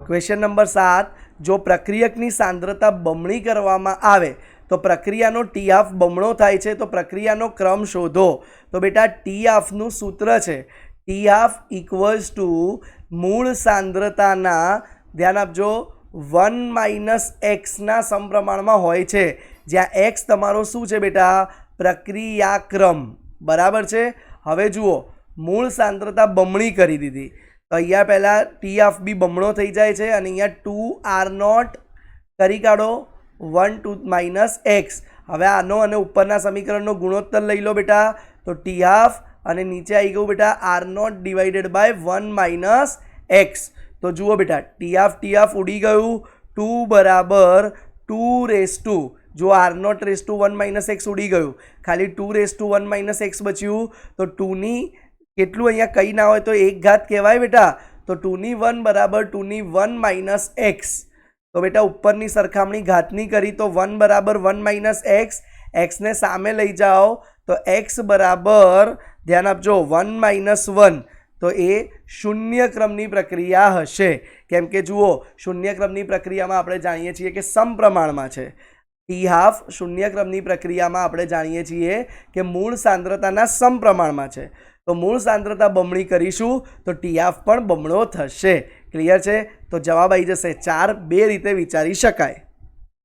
Question number સાત, જો પ્રક્રિયકની સાંદ્રતા બમણી કરવામાં આવે, તો પ્રક્રિયાનો ટી આફ બમણો થાય છે, તો પ્રક્રિયાનો ક્રમ શોધો. તો બેટા ટી આફનું સૂત્ર છે. ટી હાફ ઇક્વલ્સ ટુ મૂળ સાંદ્રતાના, ધ્યાન આપજો વન માઇનસ એક્સના સમપ્રમાણમાં હોય છે. જ્યાં એક્સ તમારો શું છે બેટા? પ્રક્રિયાક્રમ. બરાબર છે? હવે જુઓ, મૂળ સાંદ્રતા બમણી કરી દીધી. અહીંયા પહેલાં ટી હાફ બી બમણો થઈ જાય છે અને અહીંયા ટુ આર નોટ કરી કાઢો. વન ટુ માઇનસ એક્સ હવે આનો અને ઉપરના સમીકરણનો ગુણોત્તર લઈ લો બેટા. તો ટી હાફ અને નીચે આવી ગયું બેટા R not divided by one minus X તો જુઓ બેટા ટી હાફ ટી હાફ ઉડી ગયું. ટુ બરાબર ટુ રેસ ટુ જો R not raise to one minus X ઉડી ગયું. ખાલી two raise to one minus X બચ્યું. તો ટુની કેટલું અહીંયા કંઈ ના હોય તો એક ઘાત કહેવાય બેટા. તો ટુની વન બરાબર ટુની વન માઇનસ એક્સ. તો બેટા ઉપરની સરખામણી ઘાતની કરી તો વન બરાબર વન માઇનસ એક્સ. એક્સને સામે લઈ જાઓ તો એક્સ બરાબર, ધ્યાન આપજો, વન માઇનસ વન. તો એ શૂન્ય ક્રમની પ્રક્રિયા હશે. કેમ કે જુઓ, શૂન્ય ક્રમની પ્રક્રિયામાં આપણે જાણીએ છીએ કે સમપ્રમાણમાં છે. ટી હાફ શૂન્ય ક્રમની પ્રક્રિયામાં આપણે જાણીએ છીએ કે મૂળ સાંદ્રતાના સમપ્રમાણમાં છે. તો મૂળ સાંદ્રતા બમણી કરીશું તો ટીઆફ પણ બમણો થશે. ક્લિયર છે? તો જવાબ આવી જશે. ચાર બે રીતે વિચારી શકાય.